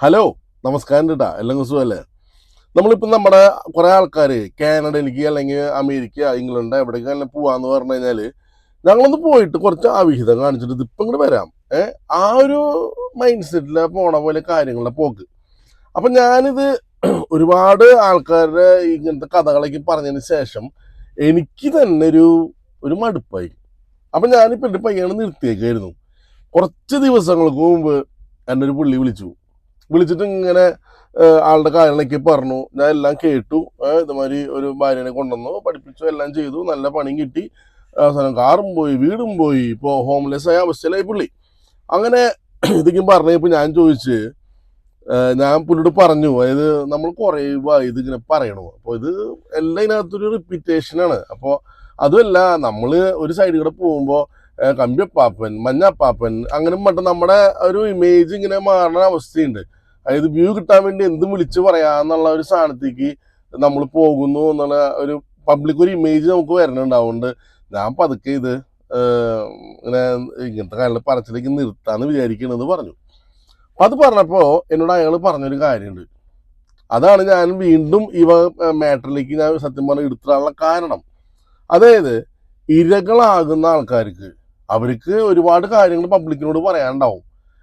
Hello നമസ്കാരം കേട്ടാ എല്ലാം സുഖമല്ലേ നമ്മളിപ്പോൾ നമ്മുടെ കുറെ ആൾക്കാർ കാനഡയിലേക്ക് അല്ലെങ്കിൽ അമേരിക്ക ഇംഗ്ലണ്ട് എവിടേക്ക് തന്നെ പോവാന്ന് പറഞ്ഞു കഴിഞ്ഞാൽ ഞങ്ങളൊന്ന് പോയിട്ട് കുറച്ച് അവിഹിതം കാണിച്ചിട്ട് ഇതിപ്പം ഇങ്ങോട്ട് വരാം. ആ ഒരു മൈൻഡ് സെറ്റിൽ പോണ പോലെ കാര്യങ്ങളുടെ പോക്ക്. അപ്പം ഞാനിത് ഒരുപാട് ആൾക്കാരുടെ ഇങ്ങനത്തെ കഥകളൊക്കെ പറഞ്ഞതിന് ശേഷം എനിക്ക് തന്നെ ഒരു ഒരു മടുപ്പായി. അപ്പം ഞാനിപ്പോൾ എന്റെ പയ്യാണ് നിർത്തിയേക്കായിരുന്നു. കുറച്ച് ദിവസങ്ങൾക്ക് മുമ്പ് എന്നെ ഒരു പുള്ളി വിളിച്ചു. വിളിച്ചിട്ട് ഇങ്ങനെ ആളുടെ കാര്യങ്ങളൊക്കെ പറഞ്ഞു. ഞാൻ എല്ലാം കേട്ടു. ഇതുമാതിരി ഒരു ഭാര്യനെ കൊണ്ടുവന്നു. പഠിപ്പിച്ചു എല്ലാം ചെയ്തു. നല്ല പണിയും കിട്ടി. അവസാനം കാറും പോയി വീടും പോയി. ഇപ്പോൾ ഹോംലെസ് ആയ അവസ്ഥയിലായി പുള്ളി. അങ്ങനെ ഇതൊക്കെയും പറഞ്ഞപ്പോൾ ഞാൻ ചോദിച്ച് ഞാൻ പുള്ളിയോട് പറഞ്ഞു. അതായത് നമ്മൾ കുറേ ഇത് ഇങ്ങനെ പറയണു. അപ്പോൾ ഇത് എല്ലാം ഇതിനകത്തൊരു റിപ്പീറ്റേഷനാണ് അപ്പോൾ അതുമല്ല നമ്മൾ ഒരു സൈഡിൽ കൂടെ പോകുമ്പോൾ കമ്പിയപ്പാപ്പൻ മഞ്ഞപ്പാപ്പൻ അങ്ങനെ മറ്റും നമ്മുടെ ഒരു ഇമേജ് ഇങ്ങനെ മാറുന്ന അവസ്ഥയുണ്ട്. അതായത് വ്യൂ കിട്ടാൻ വേണ്ടി എന്തും വിളിച്ചു പറയാന്നുള്ള ഒരു സ്ഥാനത്തേക്ക് നമ്മൾ പോകുന്നു എന്നുള്ള ഒരു പബ്ലിക് ഒരു ഇമേജ് നമുക്ക് വരണുണ്ടാവുന്നുണ്ട് ഞാൻ പതുക്കെ ഇത് ഇങ്ങനെ ഇങ്ങനത്തെ കാര്യങ്ങൾ പറച്ചിലേക്ക് നിർത്താന്ന് വിചാരിക്കണമെന്ന് പറഞ്ഞു. അപ്പൊ അത് പറഞ്ഞപ്പോ എന്നോട് അയാൾ പറഞ്ഞൊരു കാര്യമുണ്ട് അതാണ് ഞാൻ വീണ്ടും ഇവ മാറ്ററിലേക്ക് ഞാൻ സത്യം പറഞ്ഞ എടുത്തിടാനുള്ള കാരണം. അതായത് ഇരകളാകുന്ന ആൾക്കാർക്ക് അവർക്ക് ഒരുപാട് കാര്യങ്ങൾ പബ്ലിക്കിനോട് പറയാനുണ്ടാവും.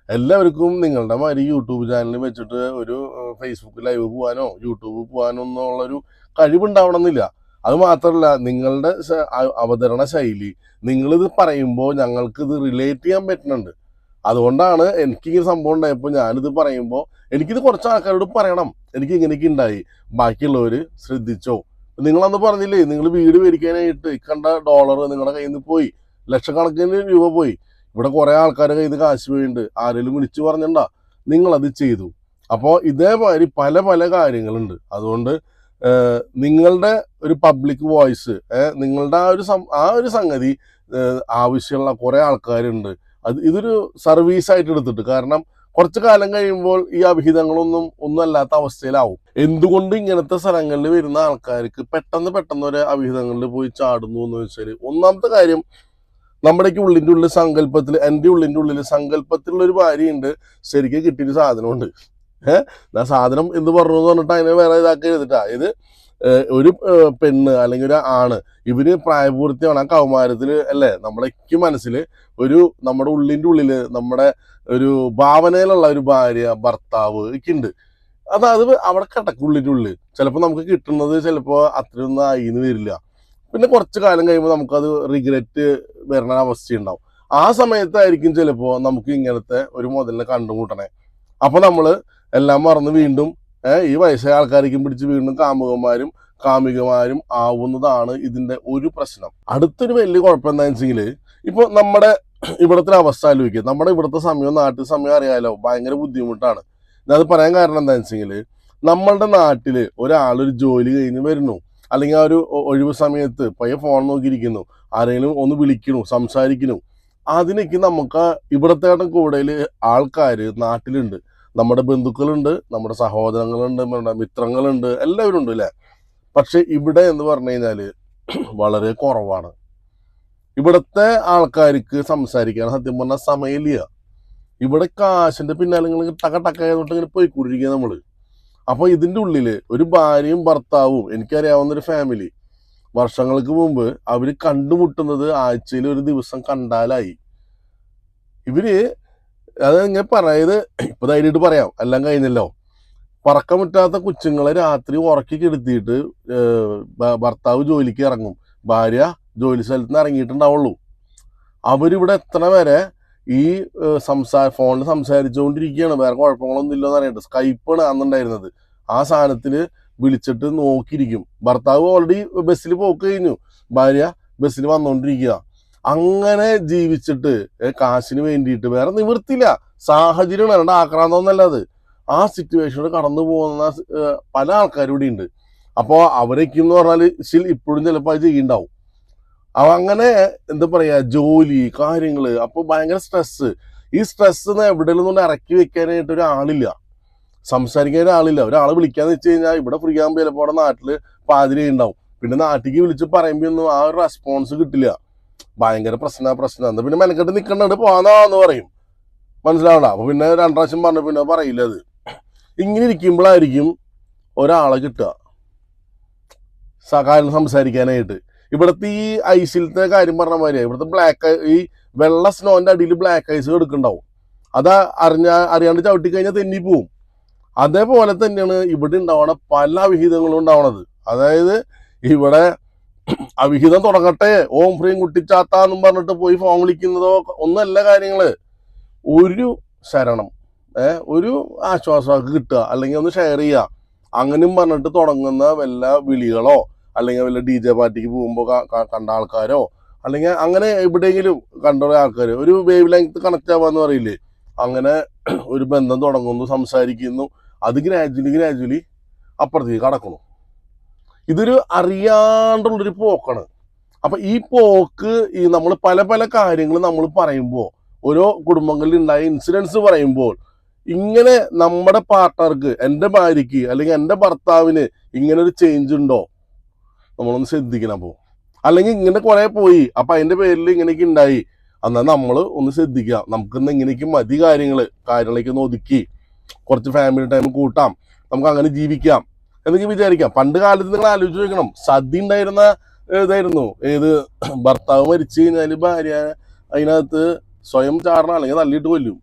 എല്ലാവർക്കും നിങ്ങളുടെ മാതിരി യൂട്യൂബ് ചാനൽ വെച്ചിട്ട് ഒരു ഫേസ്ബുക്ക് ലൈവ് പോകാനോ യൂട്യൂബ് പോകാനോ എന്നുള്ളൊരു കഴിവുണ്ടാവണമെന്നില്ല. അത് മാത്രമല്ല നിങ്ങളുടെ അവതരണ ശൈലി നിങ്ങളിത് പറയുമ്പോൾ ഞങ്ങൾക്ക് ഇത് റിലേറ്റ് ചെയ്യാൻ പറ്റുന്നുണ്ട്. അതുകൊണ്ടാണ് എനിക്ക് ഇങ്ങനെ സംഭവം ഉണ്ടായപ്പോൾ ഞാനിത് പറയുമ്പോൾ എനിക്കിത് കുറച്ച് ആൾക്കാരോട് പറയണം. എനിക്ക് ഇങ്ങനെയൊക്കെ ഉണ്ടായി ബാക്കിയുള്ളവർ ശ്രദ്ധിച്ചോ. നിങ്ങളന്ന് പറഞ്ഞില്ലേ നിങ്ങൾ വീട് മേടിക്കാനായിട്ട് കണ്ട ഡോളർ നിങ്ങളുടെ കയ്യിൽ നിന്ന് പോയി. ലക്ഷക്കണക്കിന് രൂപ പോയി. ഇവിടെ കുറേ ആൾക്കാരുടെ കയ്യിൽ നിന്ന് കാശ് വീണ്ട് ആരെങ്കിലും വിളിച്ചു നിങ്ങൾ അത് ചെയ്തു. അപ്പോൾ ഇതേമാതിരി പല പല കാര്യങ്ങളുണ്ട്. അതുകൊണ്ട് നിങ്ങളുടെ ഒരു പബ്ലിക് വോയിസ് നിങ്ങളുടെ ആ ഒരു ആ ഒരു സംഗതി ആവശ്യമുള്ള കുറേ ആൾക്കാരുണ്ട്. അത് ഇതൊരു സർവീസ് ആയിട്ട് എടുത്തിട്ട് കാരണം കുറച്ച് കാലം കഴിയുമ്പോൾ ഈ അഭിഹിതങ്ങളൊന്നും ഒന്നും അല്ലാത്ത അവസ്ഥയിലാവും. എന്തുകൊണ്ട് ഇങ്ങനത്തെ സ്ഥലങ്ങളിൽ വരുന്ന ആൾക്കാർക്ക് പെട്ടെന്ന് പെട്ടെന്ന് ഒരു അഭിഹിതങ്ങളിൽ പോയി ചാടുന്നു എന്ന് വെച്ചാൽ ഒന്നാമത്തെ കാര്യം നമ്മുടെയൊക്കെ ഉള്ളിന്റെ ഉള്ളിൽ സങ്കല്പത്തിൽ എന്റെ ഉള്ളിന്റെ ഉള്ളിൽ സങ്കല്പത്തിലുള്ള ഒരു ഭാര്യയുണ്ട്. ശരിക്കും കിട്ടിയൊരു സാധനമുണ്ട്. ഏഹ് സാധനം എന്ന് പറഞ്ഞു എന്ന് പറഞ്ഞിട്ട് അതിനെ വേറെ ഇതാക്കി എഴുതിട്ടാ ഇത് ഒരു പെണ്ണ് അല്ലെങ്കിൽ ഒരു ആണ് ഇവർ പ്രായപൂർത്തിയാണ്. ആ കൗമാരത്തിൽ അല്ലേ? നമ്മളൊക്കെ മനസ്സിൽ ഒരു നമ്മുടെ ഉള്ളിന്റെ ഉള്ളിൽ നമ്മുടെ ഒരു ഭാവനയിലുള്ള ഒരു ഭാര്യ ഭർത്താവ് ഒക്കെ ഉണ്ട്. അത് അവിടെ കിടക്കുള്ളിന്റെ ഉള്ളിൽ ചിലപ്പോൾ നമുക്ക് കിട്ടുന്നത് ചിലപ്പോൾ അത്രയൊന്നും ആയിന്ന് വരില്ല. പിന്നെ കുറച്ച് കാലം കഴിയുമ്പോൾ നമുക്കത് റിഗ്രറ്റ് വരുന്ന അവസ്ഥയുണ്ടാവും. ആ സമയത്തായിരിക്കും ചിലപ്പോൾ നമുക്ക് ഇങ്ങനത്തെ ഒരു മുതലിനെ കണ്ടുമുട്ടണേ. അപ്പൊ നമ്മൾ എല്ലാം മറന്ന് വീണ്ടും ഈ വയസ്സായ ആൾക്കാരേക്കും പിടിച്ച് വീണ്ടും കാമുകന്മാരും കാമികമാരും ആവുന്നതാണ് ഇതിന്റെ ഒരു പ്രശ്നം. അടുത്തൊരു വലിയ കുഴപ്പം എന്താണെന്ന് വെച്ചെങ്കിൽ ഇപ്പൊ നമ്മുടെ ഇവിടുത്തെ അവസ്ഥ ആലോചിക്കുക നമ്മുടെ ഇവിടുത്തെ സമയം നാട്ടിൽ സമയം അറിയാലോ ഭയങ്കര ബുദ്ധിമുട്ടാണ്. ഞാനത് പറയാൻ കാരണം എന്താണെന്ന് വെച്ചെങ്കിൽ നമ്മളുടെ നാട്ടിൽ ഒരാളൊരു ജോലി കഴിഞ്ഞ് വരുന്നു. അല്ലെങ്കിൽ ആ ഒരു ഒഴിവ് സമയത്ത് പയ്യെ ഫോൺ നോക്കിയിരിക്കുന്നു. ആരെങ്കിലും ഒന്ന് വിളിക്കണു സംസാരിക്കണു. അതിനൊക്കെ നമുക്ക് ഇവിടത്തെ കൂടുതൽ ആൾക്കാർ നാട്ടിലുണ്ട്. നമ്മുടെ ബന്ധുക്കളുണ്ട് നമ്മുടെ സഹോദരങ്ങളുണ്ട് നമ്മുടെ മിത്രങ്ങളുണ്ട് എല്ലാവരും ഉണ്ട് അല്ലേ പക്ഷെ ഇവിടെ എന്ന് പറഞ്ഞു കഴിഞ്ഞാൽ വളരെ കുറവാണ്. ഇവിടുത്തെ ആൾക്കാർക്ക് സംസാരിക്കാൻ സത്യം പറഞ്ഞാൽ സമയമില്ല. ഇവിടെ കാശിന്റെ പിന്നാലെ ടക്ക ടക്കായതുകൊണ്ട് ഇങ്ങനെ പോയിക്കൊണ്ടിരിക്കുക നമ്മൾ. അപ്പൊ ഇതിന്റെ ഉള്ളിൽ ഒരു ഭാര്യയും ഭർത്താവും എനിക്കറിയാവുന്ന ഒരു ഫാമിലി വർഷങ്ങൾക്ക് മുമ്പ് അവർ കണ്ടുമുട്ടുന്നത് ആഴ്ചയിൽ ഒരു ദിവസം കണ്ടാലായി. ഇവർ അത് ഇങ്ങനെ പറയത് ഇപ്പൊ ധൈര്യമായിട്ട് പറയാം എല്ലാം കഴിഞ്ഞല്ലോ. പറക്കമുറ്റാത്ത കൊച്ചുങ്ങളെ രാത്രി ഉറക്കി കെടുത്തിയിട്ട് ഭർത്താവ് ജോലിക്ക് ഇറങ്ങും. ഭാര്യ ജോലി സ്ഥലത്ത് നിന്ന് ഇറങ്ങിയിട്ടുണ്ടാവുള്ളൂ. അവരിവിടെ എത്ര വരെ ഈ സംസാര സംസാ ഫോണിൽ സംസാരിച്ചുകൊണ്ടിരിക്കുകയാണ് വേറെ കുഴപ്പങ്ങളൊന്നും ഇല്ലെന്ന് അറിയട്ടെ സ്കൈപ്പാണ് അന്നുണ്ടായിരുന്നത്. ആ സാധനത്തിൽ വിളിച്ചിട്ട് നോക്കിയിരിക്കും. ഭർത്താവ് ഓൾറെഡി ബസ്സിൽ പോക്ക് കഴിഞ്ഞു. ഭാര്യ ബസ്സിൽ വന്നുകൊണ്ടിരിക്കുക അങ്ങനെ ജീവിച്ചിട്ട് കാശിന് വേണ്ടിയിട്ട് വേറെ നിവൃത്തിയില്ല. സാഹചര്യമാണ്. രണ്ട് ആക്രാന്തമൊന്നല്ല അത്. ആ സിറ്റുവേഷനിൽ കടന്നു പോകുന്ന പല ആൾക്കാരും ഇവിടെ ഉണ്ട് അപ്പോൾ അവരൊക്കെ എന്ന് പറഞ്ഞാൽ സ്റ്റിൽ ഇപ്പോഴും ചിലപ്പോൾ അത് ചെയ്യുണ്ടാവും അവ അങ്ങനെ എന്താ പറയാ ജോലി കാര്യങ്ങൾ അപ്പൊ ഭയങ്കര സ്ട്രെസ് ഈ സ്ട്രെസ് നിന്നും ഇറക്കി വെക്കാനായിട്ട് ഒരാളില്ല. സംസാരിക്കാൻ ഒരാളില്ല. ഒരാളെ വിളിക്കാന്ന് വെച്ച് കഴിഞ്ഞാൽ ഇവിടെ ഫ്രീ ആകുമ്പോൾ ചിലപ്പോൾ അവിടെ നാട്ടിൽ പാതിരി ഉണ്ടാവും. പിന്നെ നാട്ടിലേക്ക് വിളിച്ച് പറയുമ്പോ ഒന്നും ആ ഒരു റെസ്പോൺസ് കിട്ടില്ല. ഭയങ്കര പ്രശ്ന പ്രശ്നം. എന്താ പിന്നെ മെനക്കെട്ട് നിക്കണ്ടു പോവാന്നാന്ന് പറയും. മനസ്സിലാവണ്ട? അപ്പൊ പിന്നെ രണ്ടു പ്രാവശ്യം പറഞ്ഞു പിന്നെ പറയില്ല അത്. ഇങ്ങനെ ഇരിക്കുമ്പോഴായിരിക്കും ഒരാളെ കിട്ടുക. സഹായം സംസാരിക്കാനായിട്ട്. ഇവിടുത്തെ ഈ ഐസിലത്തെ കാര്യം പറഞ്ഞ മാതിരിയാണ് ഇവിടുത്തെ ബ്ലാക്ക് ഈ വെള്ള സ്നോന്റെ അടിയിൽ ബ്ലാക്ക് ഐസ് എടുക്കുന്നുണ്ടാവും. അത് അറിഞ്ഞ അറിയാണ്ട് ചവിട്ടി കഴിഞ്ഞാൽ തെന്നി പോവും. അതേപോലെ തന്നെയാണ് ഇവിടെ ഉണ്ടാവണ പല അവിഹിതങ്ങളും ഉണ്ടാവണത്. അതായത് ഇവിടെ അവിഹിതം തുടങ്ങട്ടെ ഓം ഫ്രീം കുട്ടിച്ചാത്താന്നും പറഞ്ഞിട്ട് പോയി ഫോം വിളിക്കുന്നതോ ഒന്നല്ല കാര്യങ്ങൾ. ഒരു ശരണം ഏഹ് ഒരു ആശ്വാസമൊക്കെ കിട്ടുക അല്ലെങ്കിൽ ഒന്ന് ഷെയർ ചെയ്യുക. അങ്ങനെയും പറഞ്ഞിട്ട് തുടങ്ങുന്ന വല്ല വിളികളോ അല്ലെങ്കിൽ വല്ല ഡി ജെ പാർട്ടിക്ക് പോകുമ്പോൾ കണ്ട ആൾക്കാരോ അല്ലെങ്കിൽ അങ്ങനെ എവിടെയെങ്കിലും കണ്ട ആൾക്കാർ ഒരു വേവ് ലെങ്ത് കണക്ട് ആവാന്ന് പറയില്ലേ? അങ്ങനെ ഒരു ബന്ധം തുടങ്ങുന്നു സംസാരിക്കുന്നു അത് ഗ്രാജുവലി ഗ്രാജുവലി അപ്പുറത്തേക്ക് കടക്കുന്നു. ഇതൊരു അറിയാണ്ടുള്ളൊരു പോക്കാണ്. അപ്പൊ ഈ പോക്ക് ഈ നമ്മൾ പല പല കാര്യങ്ങൾ നമ്മൾ പറയുമ്പോൾ ഓരോ കുടുംബങ്ങളിൽ ഉണ്ടായ ഇൻസിഡൻസ് പറയുമ്പോൾ ഇങ്ങനെ നമ്മുടെ പാർട്ട്ണർക്ക് എന്റെ ഭാര്യയ്ക്ക് അല്ലെങ്കിൽ എന്റെ ഭർത്താവിന് ഇങ്ങനെ ഒരു ചേഞ്ച് ഉണ്ടോ? നമ്മളൊന്ന് ശ്രദ്ധിക്കണം അപ്പോൾ അല്ലെങ്കിൽ ഇങ്ങനെ കുറെ പോയി. അപ്പൊ അതിന്റെ പേരിൽ ഇങ്ങനെയൊക്കെ ഉണ്ടായി എന്നാൽ നമ്മൾ ഒന്ന് ശ്രദ്ധിക്കുക നമുക്കിന്ന് ഇങ്ങനെയൊക്കെ മതി കാര്യങ്ങൾ കാര്യങ്ങളൊക്കെ ഒന്ന് ഒതുക്കി. കുറച്ച് ഫാമിലി ടൈം കൂട്ടാം. നമുക്ക് അങ്ങനെ ജീവിക്കാം. എന്നൊക്കെ വിചാരിക്കാം. പണ്ട് കാലത്ത് നിങ്ങൾ ആലോചിച്ച് നോക്കണം. സദ്യ ഉണ്ടായിരുന്ന ഇതായിരുന്നു. ഏത് ഭർത്താവ് മരിച്ചു കഴിഞ്ഞാൽ ഭാര്യ അതിനകത്ത് സ്വയം ചാടണം. അല്ലെങ്കിൽ തള്ളിയിട്ട് കൊല്ലും.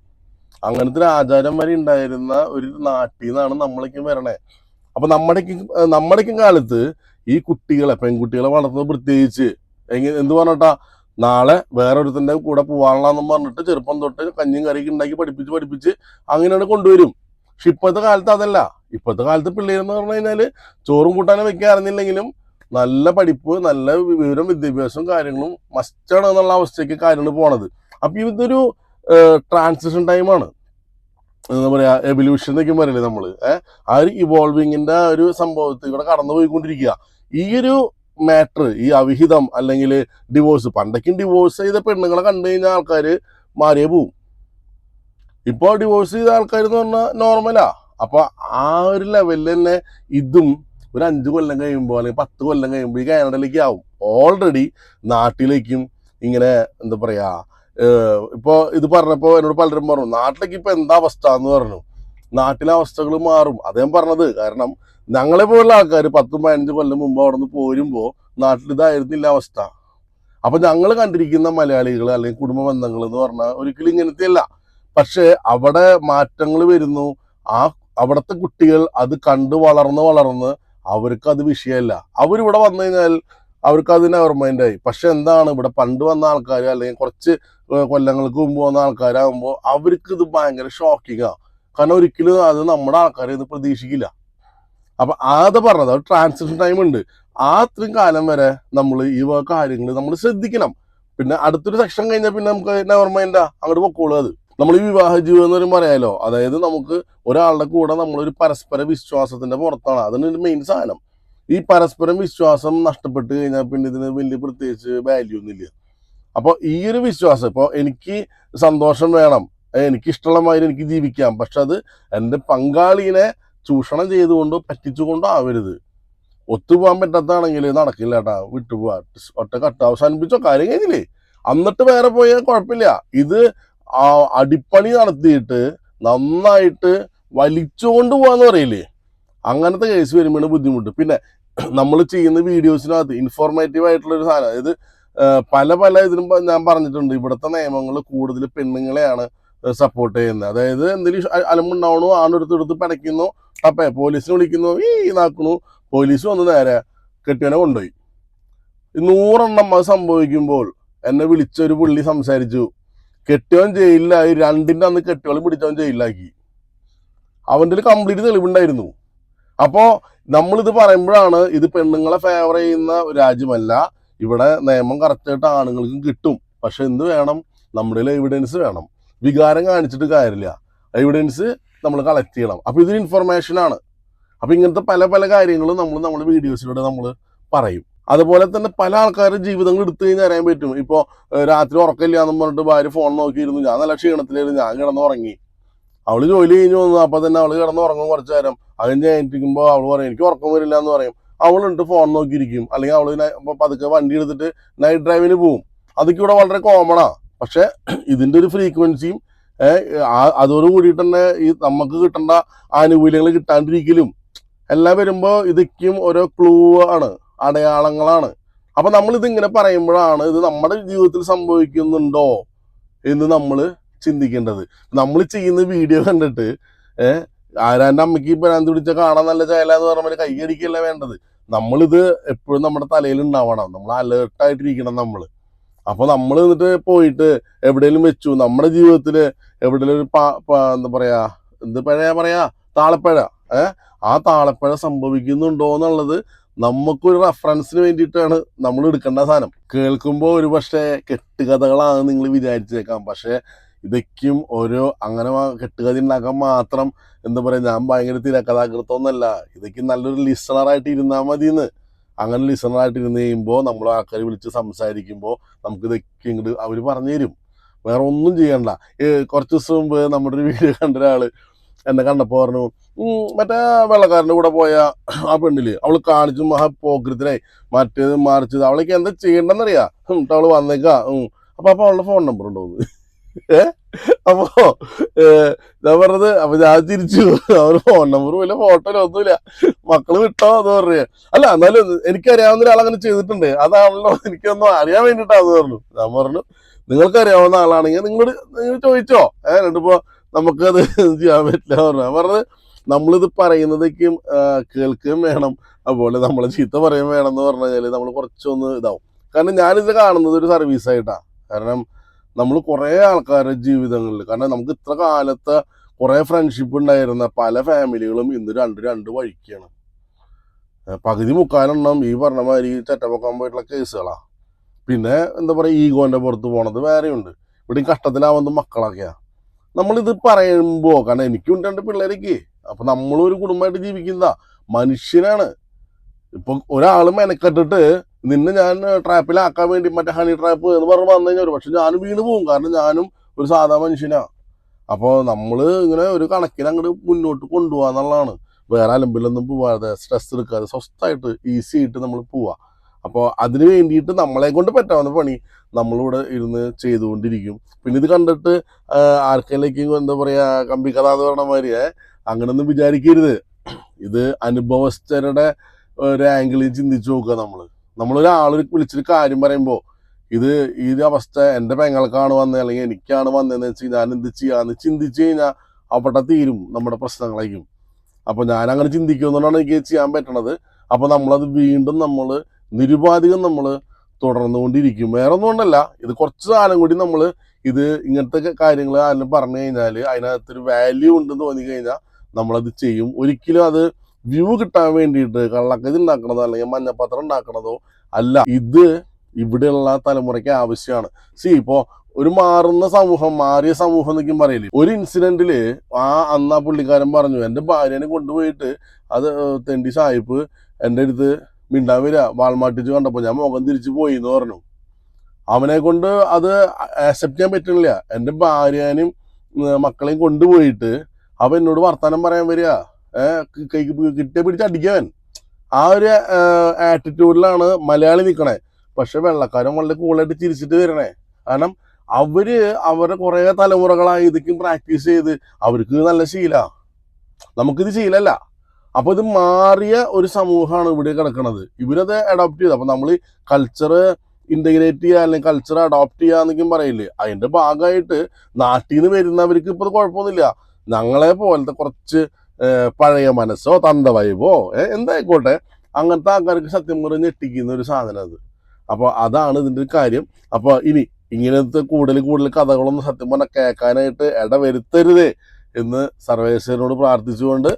അങ്ങനത്തെ ഒരു ആചാരം വരെ ഉണ്ടായിരുന്ന ഒരു നാട്ടിൽ നിന്നാണ് നമ്മളേക്കും വരണേ. അപ്പൊ നമ്മുടെയൊക്കെ നമ്മുടെയൊക്കെ കാലത്ത് ഈ കുട്ടികളെ പെൺകുട്ടികളെ വളർത്തുന്നത് പ്രത്യേകിച്ച്. എങ്ങനെ എന്ത് പറഞ്ഞിട്ടാ? നാളെ വേറൊരുത്തിന്റെ കൂടെ പോവാണെന്നും പറഞ്ഞിട്ട് ചെറുപ്പം തൊട്ട് കഞ്ഞിയും കറിയൊക്കെ ഉണ്ടാക്കി പഠിപ്പിച്ച് പഠിപ്പിച്ച് അങ്ങനെയാണ് കൊണ്ടുവരും. പക്ഷെ ഇപ്പോഴത്തെ കാലത്ത് അതല്ല. ഇപ്പോഴത്തെ കാലത്ത് പിള്ളേരെന്ന് പറഞ്ഞു കഴിഞ്ഞാൽ ചോറും കൂട്ടാനും വെക്കാറുന്നില്ലെങ്കിലും നല്ല പഠിപ്പ് നല്ല വിവരം വിദ്യാഭ്യാസവും കാര്യങ്ങളും മസ്റ്റാണ് എന്നുള്ള അവസ്ഥയ്ക്ക് കാര്യങ്ങൾ പോണത്. അപ്പൊ ഇതൊരു ട്രാൻസിഷൻ ടൈമാണ് എന്താ പറയാ എവല്യൂഷൻ എന്നൊക്കെ പറയില്ലേ നമ്മൾ? ഏഹ് ആ ഒരു ഇവോൾവിങ്ങിന്റെ ഒരു സംഭവത്തിൽ ഇവിടെ കടന്നു പോയിക്കൊണ്ടിരിക്കുക ഈ ഒരു മാറ്റർ ഈ അവിഹിതം അല്ലെങ്കിൽ ഡിവോഴ്സ് പണ്ടൊക്കെ ഡിവോഴ്സ് ചെയ്ത പെണ്ണുങ്ങളെ കണ്ടു കഴിഞ്ഞാൽ ആൾക്കാർ മാറിയേ പോവും. ഇപ്പോൾ ഡിവോഴ്സ് ചെയ്ത ആൾക്കാർ എന്ന് പറഞ്ഞാൽ നോർമലാ അപ്പോൾ ആ ഒരു ലെവലിൽ തന്നെ ഇതും ഒരു അഞ്ച് കൊല്ലം കഴിയുമ്പോൾ അല്ലെങ്കിൽ പത്ത് കൊല്ലം കഴിയുമ്പോൾ ഈ കാനഡയിലേക്ക് ആവും. ഓൾറെഡി നാട്ടിലേക്കും ഇങ്ങനെ എന്താ പറയുക ഇപ്പോൾ ഇത് പറഞ്ഞപ്പോൾ എന്നോട് പലരും പറഞ്ഞു നാട്ടിലേക്ക് ഇപ്പോൾ എന്താ അവസ്ഥ എന്ന് പറഞ്ഞു. നാട്ടിലെ അവസ്ഥകൾ മാറും. അദ്ദേഹം പറഞ്ഞത്. കാരണം ഞങ്ങളെ പോലുള്ള ആൾക്കാർ പത്തും പതിനഞ്ച് കൊല്ലം മുമ്പ് അവിടെ നിന്ന് പോരുമ്പോൾ നാട്ടിൽ ഇതായിരുന്നില്ല അവസ്ഥ. അപ്പൊ ഞങ്ങൾ കണ്ടിരിക്കുന്ന മലയാളികൾ അല്ലെങ്കിൽ കുടുംബ ബന്ധങ്ങൾ എന്ന് പറഞ്ഞാൽ ഒരിക്കലും ഇങ്ങനത്തെ പക്ഷേ അവിടെ മാറ്റങ്ങൾ വരുന്നു. ആ അവിടുത്തെ കുട്ടികൾ അത് കണ്ട് വളർന്ന് വളർന്ന് അവർക്ക് അത് വിഷയമല്ല അവരിവിടെ വന്നു കഴിഞ്ഞാൽ അവർക്ക് അതിന് മൈൻഡായി പക്ഷെ എന്താണ് ഇവിടെ പണ്ട് വന്ന ആൾക്കാർ അല്ലെങ്കിൽ കുറച്ച് കൊല്ലങ്ങൾക്ക് മുമ്പ് വന്ന ആൾക്കാരാകുമ്പോൾ അവർക്ക് ഇത് ഭയങ്കര ഷോക്കിങ്ങാ കാരണം ഒരിക്കലും അത് നമ്മുടെ ആൾക്കാരെ ഇത് പ്രതീക്ഷിക്കില്ല. അപ്പൊ അത് പറഞ്ഞത് ട്രാൻസിഷൻ ടൈം ഉണ്ട്. ആ അത്രയും കാലം വരെ നമ്മൾ ഈ കാര്യങ്ങൾ നമ്മൾ ശ്രദ്ധിക്കണം. പിന്നെ അടുത്തൊരു സെക്ഷൻ കഴിഞ്ഞാൽ പിന്നെ നമുക്ക് നെവർ മൈൻഡാ അങ്ങോട്ട് പൊക്കോളൂ അത്. നമ്മൾ ഈ വിവാഹ ജീവിതം എന്ന് പറയുമ്പോൾ പറയാലോ അതായത് നമുക്ക് ഒരാളുടെ കൂടെ നമ്മളൊരു പരസ്പര വിശ്വാസത്തിന്റെ പുറത്താണ്. അതിന് മെയിൻ സാധനം. ഈ പരസ്പരം വിശ്വാസം നഷ്ടപ്പെട്ട് കഴിഞ്ഞാൽ പിന്നെ ഇതിന് വലിയ പ്രത്യേകിച്ച് വാല്യൂ ഒന്നുമില്ല അപ്പോൾ ഈ ഒരു വിശ്വാസം ഇപ്പോൾ എനിക്ക് സന്തോഷം വേണം എനിക്ക് ഇഷ്ടമുള്ള മാതിരി എനിക്ക് ജീവിക്കാം. പക്ഷെ അത് എന്റെ പങ്കാളിനെ ചൂഷണം ചെയ്തുകൊണ്ടോ പറ്റിച്ചുകൊണ്ടോ ആവരുത്. ഒത്തുപോകാൻ പറ്റാത്താണെങ്കിൽ നടക്കില്ല കേട്ടാ വിട്ടുപോവാ. ഒറ്റ കട്ട് അവസാനിപ്പിച്ചോ കാര്യം കഴിഞ്ഞില്ലേ? എന്നിട്ട് വേറെ പോയാൽ കുഴപ്പമില്ല. ഇത് അടിപ്പണി നടത്തിയിട്ട് നന്നായിട്ട് വലിച്ചുകൊണ്ട് പോവാന്ന് പറയില്ലേ? അങ്ങനത്തെ കേസ് വരുമ്പോഴാണ് ബുദ്ധിമുട്ട്. പിന്നെ നമ്മൾ ചെയ്യുന്ന വീഡിയോസിനകത്ത് ഇൻഫോർമേറ്റീവ് ആയിട്ടുള്ള ഒരു സാധനം അതായത് പല പല ഇതിനും ഞാൻ പറഞ്ഞിട്ടുണ്ട്. ഇവിടുത്തെ നിയമങ്ങൾ കൂടുതൽ പെണ്ണുങ്ങളെയാണ് സപ്പോർട്ട് ചെയ്യുന്നത്. അതായത് എന്തെങ്കിലും അലമ്പുണ്ടാവണു ആണെടുത്തെടുത്ത് പടയ്ക്കുന്നു അപ്പേ പോലീസിനെ വിളിക്കുന്നു ഈ നാക്കുന്നു പോലീസ് വന്ന് നേരെ കെട്ടിയവനെ കൊണ്ടുപോയി. നൂറെണ്ണം അത് സംഭവിക്കുമ്പോൾ എന്നെ വിളിച്ചൊരു പുള്ളി സംസാരിച്ചു. കെട്ടിയവൻ ജയിലിലായി രണ്ടിന്റെ അന്ന് കെട്ടിയവളെ പിടിച്ചവൻ ജയിലിലാക്കി. അവന്റെ ഒരു കംപ്ലീറ്റ് തെളിവുണ്ടായിരുന്നു. അപ്പോ നമ്മളിത് പറയുമ്പോഴാണ് ഇത് പെണ്ണുങ്ങളെ ഫേവർ ചെയ്യുന്ന രാജ്യമല്ല. ഇവിടെ നിയമം കറക്റ്റായിട്ട് ആണുങ്ങൾക്കും കിട്ടും. പക്ഷെ എന്ത് വേണം? നമ്മുടെ എവിഡൻസ് വേണം. വികാരം കാണിച്ചിട്ട് കാര്യമില്ല. എവിഡൻസ് നമ്മൾ കളക്ട് ചെയ്യണം. അപ്പൊ ഇതൊരു ഇൻഫർമേഷൻ ആണ്. അപ്പൊ ഇങ്ങനത്തെ പല പല കാര്യങ്ങളും നമ്മൾ നമ്മുടെ വീഡിയോസിലൂടെ നമ്മൾ പറയും. അതുപോലെ തന്നെ പല ആൾക്കാരുടെ ജീവിതങ്ങൾ എടുത്തു കഴിഞ്ഞാൽ അറിയാൻ പറ്റും. ഇപ്പോൾ രാത്രി ഉറക്കമില്ല എന്ന് പറഞ്ഞിട്ട് ഭാര്യ ഫോൺ നോക്കിയിരുന്നു. ഞാൻ നല്ല ക്ഷീണത്തിലായിരുന്നു. ഞാൻ കിടന്ന് ഉറങ്ങി. അവൾ ജോലി കഴിഞ്ഞ് വന്നു. അപ്പൊ തന്നെ അവൾ കിടന്ന് ഉറങ്ങും കുറച്ചു നേരം. അതിന് കഴിഞ്ഞിരിക്കുമ്പോൾ അവൾ പറയും എനിക്ക് ഉറക്കം വരില്ല എന്ന് പറയും. അവളുണ്ട് ഫോൺ നോക്കിയിരിക്കും. അല്ലെങ്കിൽ അവൾ പതുക്കെ വണ്ടി എടുത്തിട്ട് നൈറ്റ് ഡ്രൈവിന് പോവും. അതൊക്കെ ഇവിടെ വളരെ കോമണാ പക്ഷേ ഇതിന്റെ ഒരു ഫ്രീക്വൻസിയും അതോട് കൂടിയിട്ട് തന്നെ ഈ നമുക്ക് കിട്ടേണ്ട ആനുകൂല്യങ്ങൾ കിട്ടാണ്ടിരിക്കലും. എല്ലാം വരുമ്പോൾ ഇതൊക്കെയും ഓരോ ക്ലൂ ആണ് അടയാളങ്ങളാണ്. അപ്പൊ നമ്മൾ ഇതിങ്ങനെ പറയുമ്പോഴാണ് ഇത് നമ്മുടെ ജീവിതത്തിൽ സംഭവിക്കുന്നുണ്ടോ എന്ന് നമ്മൾ ചിന്തിക്കേണ്ടത്. നമ്മൾ ചെയ്യുന്ന വീഡിയോ കണ്ടിട്ട് ഏഹ് ആരാന്റെ അമ്മയ്ക്ക് ഭ്രാന്ത് പിടിച്ച കാണാൻ നല്ല ചായല എന്ന് പറഞ്ഞാൽ കൈയടിക്കല്ല വേണ്ടത്? നമ്മളിത് എപ്പോഴും നമ്മുടെ തലയിൽ ഉണ്ടാവണം. നമ്മൾ അലേർട്ടായിട്ടിരിക്കണം നമ്മൾ അപ്പൊ നമ്മൾ എന്നിട്ട് പോയിട്ട് എവിടെയെങ്കിലും വെച്ചു. നമ്മുടെ ജീവിതത്തിൽ എവിടെയെങ്കിലും ഒരു പാ- എന്താ പറയാ എന്ത് പഴയ പറയാ താളപ്പഴ. ഏഹ് ആ താളപ്പഴ സംഭവിക്കുന്നുണ്ടോ എന്നുള്ളത് നമുക്കൊരു റെഫറൻസിന് വേണ്ടിയിട്ടാണ് നമ്മൾ എടുക്കേണ്ട സാധനം. കേൾക്കുമ്പോൾ ഒരു പക്ഷേ കെട്ടുകഥകളാണ് നിങ്ങൾ വിചാരിച്ചേക്കാം. പക്ഷേ ഇതൊക്കെയും ഓരോ അങ്ങനെ കെട്ടുകഥ ഉണ്ടാക്കാൻ മാത്രം എന്താ പറയാ ഞാൻ ഭയങ്കര തിരക്കഥാകൃത്വമൊന്നല്ല ഇതൊക്കെ നല്ലൊരു ലിസണറായിട്ട് ഇരുന്നാൽ മതിയെന്ന്. അങ്ങനെ ലിസണറായിട്ട് ഇരുന്ന് കഴിയുമ്പോൾ നമ്മൾ ആൾക്കാർ വിളിച്ച് സംസാരിക്കുമ്പോൾ നമുക്ക് ഇതൊക്കെ ഇങ്ങോട്ട് അവർ പറഞ്ഞു തരും വേറെ ഒന്നും ചെയ്യണ്ട. കുറച്ച് ദിവസം മുമ്പ് നമ്മുടെ ഒരു വീഡിയോ കണ്ട ഒരാൾ എന്നെ കണ്ടപ്പോൾ പറഞ്ഞു മറ്റേ വെള്ളക്കാരന്റെ കൂടെ പോയ ആ പെണ്ണിൽ അവൾ കാണിച്ചു മഹാ പോക്കൃത്തിനായി മറ്റേത് മറിച്ചത് അവളേക്ക് എന്താ ചെയ്യണ്ടെന്നറിയാ? എന്നിട്ട് അവൾ വന്നേക്കാ. അപ്പൊ അപ്പൊ അവളുടെ ഫോൺ നമ്പർ ഉണ്ടോ ഏ? അപ്പോ ഞാൻ പറഞ്ഞത് അപ്പൊ ഞാൻ തിരിച്ചു. അവർ ഫോൺ നമ്പറും ഇല്ല ഫോട്ടോയിലും ഒന്നുമില്ല മക്കൾ വിട്ടോ എന്ന് പറഞ്ഞു. അല്ല എന്നാലും എനിക്കറിയാവുന്ന ഒരാൾ അങ്ങനെ ചെയ്തിട്ടുണ്ട്. അതാണല്ലോ എനിക്കൊന്നും അറിയാൻ വേണ്ടിയിട്ടാന്ന് പറഞ്ഞു. ഞാൻ പറഞ്ഞു നിങ്ങൾക്ക് അറിയാവുന്ന ആളാണെങ്കിൽ നിങ്ങൾ നിങ്ങൾ ചോദിച്ചോ. ഏഹ് രണ്ടിപ്പോ നമുക്കത് ചെയ്യാൻ പറ്റില്ല എന്ന് പറഞ്ഞു. ഞാൻ പറഞ്ഞത് നമ്മളിത് പറയുന്നതൊക്കെയും കേൾക്കുകയും വേണം. അതുപോലെ നമ്മൾ ചീത്ത പറയുകയും വേണം എന്ന് പറഞ്ഞു കഴിഞ്ഞാൽ നമ്മൾ കുറച്ചൊന്ന് ഇതാവും. കാരണം ഞാനിത് കാണുന്നത് ഒരു സർവീസ് ആയിട്ടാണ് കാരണം നമ്മൾ കുറേ ആൾക്കാരുടെ ജീവിതങ്ങളിൽ കാരണം നമുക്ക് ഇത്ര കാലത്തെ കുറേ ഫ്രണ്ട്ഷിപ്പ് ഉണ്ടായിരുന്ന പല ഫാമിലികളും ഇന്ന് രണ്ട് രണ്ട് വഴിക്കാണ്. പകുതി മുക്കാലെണ്ണം ഈ പറഞ്ഞ മാതിരി ചെറ്റപ്പൊക്കാൻ പോയിട്ടുള്ള കേസുകളാ പിന്നെ എന്താ പറയുക ഈഗോന്റെ പുറത്ത് പോണത് വേറെയുണ്ട്. ഇവിടെ കഷ്ടത്തിലാവുന്ന മക്കളൊക്കെയാ. നമ്മളിത് പറയുമ്പോൾ കാരണം എനിക്കും രണ്ട് പിള്ളേരൊക്കെ. അപ്പൊ നമ്മളും ഒരു കുടുംബമായിട്ട് ജീവിക്കുന്ന മനുഷ്യനാണ്. ഇപ്പൊ ഒരാൾ മെനക്കെട്ടിട്ട് നിന്നെ ഞാൻ ട്രാപ്പിലാക്കാൻ വേണ്ടി മറ്റേ ഹണി ട്രാപ്പ് എന്ന് പറഞ്ഞ് വന്നു കഴിഞ്ഞാൽ പക്ഷെ ഞാനും വീണ് പോകും കാരണം ഞാനും ഒരു സാധാ മനുഷ്യനാ. അപ്പോൾ നമ്മൾ ഇങ്ങനെ ഒരു കണക്കിന് അങ്ങോട്ട് മുന്നോട്ട് കൊണ്ടുപോകാന്നുള്ളതാണ് വേറെ അലമ്പിലൊന്നും പോവാതെ സ്ട്രെസ് എടുക്കാതെ സ്വസ്ഥമായിട്ട് ഈസി ആയിട്ട് നമ്മൾ പോവാ. അപ്പോൾ അതിന് വേണ്ടിയിട്ട് നമ്മളെ കൊണ്ട് പറ്റാവുന്ന പണി നമ്മളിവിടെ ഇരുന്ന് ചെയ്തുകൊണ്ടിരിക്കും. പിന്നെ ഇത് കണ്ടിട്ട് ആർക്കെങ്കിലും എന്താ പറയാ കമ്പി എന്ന് പറഞ്ഞ മാതിരി അങ്ങനൊന്നും വിചാരിക്കരുത്. ഇത് അനുഭവസ്ഥരുടെ ഒരു ആംഗിളിൽ ചിന്തിച്ചു നോക്കുക നമ്മൾ നമ്മളൊരാൾ വിളിച്ചിട്ട് കാര്യം പറയുമ്പോൾ ഇത് ഈ അവസ്ഥ എന്റെ പെങ്ങൾക്കാണ് വന്നത് അല്ലെങ്കിൽ എനിക്കാണ് വന്നതെന്ന് വെച്ച് ഞാൻ എന്ത് ചെയ്യാന്ന് ചിന്തിച്ചു കഴിഞ്ഞാൽ അവിടെ തീരും നമ്മുടെ പ്രശ്നങ്ങളായിരിക്കും. അപ്പോൾ ഞാൻ അങ്ങനെ എനിക്ക് ചെയ്യാൻ പറ്റണത്. അപ്പോൾ നമ്മളത് വീണ്ടും നമ്മൾ നിരുപാധികം നമ്മൾ തുടർന്നുകൊണ്ടിരിക്കും. വേറെ ഒന്നും കൊണ്ടല്ല ഇത് കുറച്ച് കാലം കൂടി നമ്മൾ ഇത് ഇങ്ങനത്തെ കാര്യങ്ങൾ ആരും പറഞ്ഞു കഴിഞ്ഞാൽ അതിനകത്തൊരു വാല്യൂ ഉണ്ടെന്ന് തോന്നി കഴിഞ്ഞാൽ നമ്മളത് ചെയ്യും. ഒരിക്കലും അത് വ്യൂ കിട്ടാൻ വേണ്ടിയിട്ട് കള്ളക്കതി ഉണ്ടാക്കണതോ അല്ലെങ്കിൽ മഞ്ഞപ്പത്രം ഉണ്ടാക്കണതോ അല്ല. ഇത് ഇവിടെയുള്ള തലമുറയ്ക്ക് ആവശ്യമാണ്. സി ഇപ്പോ ഒരു മാറുന്ന സമൂഹം മാറിയ സമൂഹം എന്നൊക്കെ പറയില്ലേ? ഒരു ഇൻസിഡന്റിൽ ആ അന്ന് ആ പുള്ളിക്കാരൻ പറഞ്ഞു എന്റെ ഭാര്യനെ കൊണ്ടുപോയിട്ട് അത് തെണ്ടി സായിപ്പ് എന്റെ അടുത്ത് മിണ്ടാൻ വരിക വാൾമാട്ടിച്ച് കണ്ടപ്പോൾ ഞാൻ മുഖം തിരിച്ചു പോയി എന്ന് പറഞ്ഞു. അവനെ കൊണ്ട് അത് ആക്സെപ്റ്റ് ചെയ്യാൻ പറ്റുന്നില്ല എന്റെ ഭാര്യേനെയും മക്കളെയും കൊണ്ടുപോയിട്ട് അവൻ എന്നോട് വർത്തമാനം പറയാൻ വരിക. കൈക്ക് കിട്ടിയ പിടിച്ച് അടിക്കവൻ ആ ഒരു ആറ്റിറ്റ്യൂഡിലാണ് മലയാളി നിൽക്കണേ പക്ഷെ വെള്ളക്കാരൻ വളരെ കൂളായിട്ട് ചിരിച്ചിട്ട് വരണേ. കാരണം അവർ അവരുടെ കുറെ തലമുറകളായി ഇതൊക്കെ പ്രാക്ടീസ് ചെയ്ത് അവർക്ക് നല്ല ശീല. നമുക്കിത് ശീലല്ല. അപ്പൊ ഇത് മാറിയ ഒരു സമൂഹമാണ് ഇവിടെ കിടക്കുന്നത് ഇവരത് അഡോപ്റ്റ് ചെയ്ത്. അപ്പൊ നമ്മൾ കൾച്ചർ ഇന്റഗ്രേറ്റ് ചെയ്യുക അല്ലെങ്കിൽ കൾച്ചർ അഡോപ്റ്റ് ചെയ്യുക എന്നൊക്കെയും പറയില്ലേ? അതിന്റെ ഭാഗമായിട്ട് നാട്ടിൽ നിന്ന് വരുന്നവർക്ക് ഇപ്പൊ കുഴപ്പമൊന്നുമില്ല. ഞങ്ങളെ പോലത്തെ കുറച്ച് പഴയ മനസ്സോ തന്ത വൈബോ എന്തായിക്കോട്ടെ. അങ്ങനത്തെ ആൾക്കാർക്ക് സത്യം പറഞ്ഞ് ഞെട്ടിക്കുന്ന ഒരു സാധനം അത്. അപ്പോൾ അതാണ് ഇതിന്റെ ഒരു കാര്യം. അപ്പോൾ ഇനി ഇങ്ങനത്തെ കൂടുതൽ കൂടുതൽ കഥകളൊന്നും സത്യം പറഞ്ഞാൽ കേൾക്കാനായിട്ട് ഇടവരുത്തരുതേ എന്ന് സർവേശ്വരനോട് പ്രാർത്ഥിച്ചുകൊണ്ട്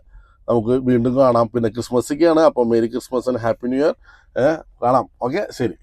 നമുക്ക് വീണ്ടും കാണാം. പിന്നെ ക്രിസ്മസ് ഒക്കെയാണ് അപ്പോൾ merry Christmas and happy new year. കാണാം. ഓക്കെ ശരി.